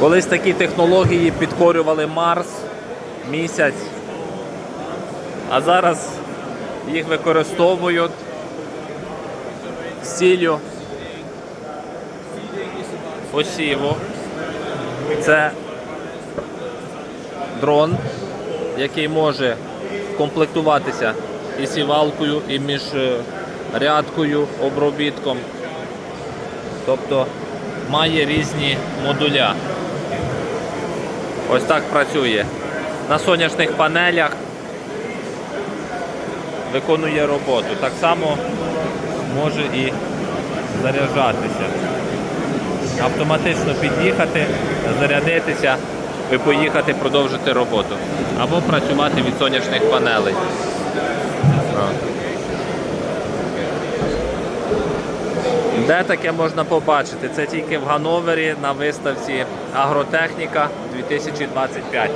Колись такі технології підкорювали Марс, місяць, а зараз їх використовують з ціллю посіву. Це дрон, який може комплектуватися і сівалкою, і міжрядкою, обробітком. Тобто має різні модуля. Ось так працює. На сонячних панелях виконує роботу. Так само може і заряджатися. Автоматично під'їхати, зарядитися і поїхати продовжити роботу. Або працювати від сонячних панелей. Де таке можна побачити? Це тільки в Гановері на виставці Агротехніка 2025.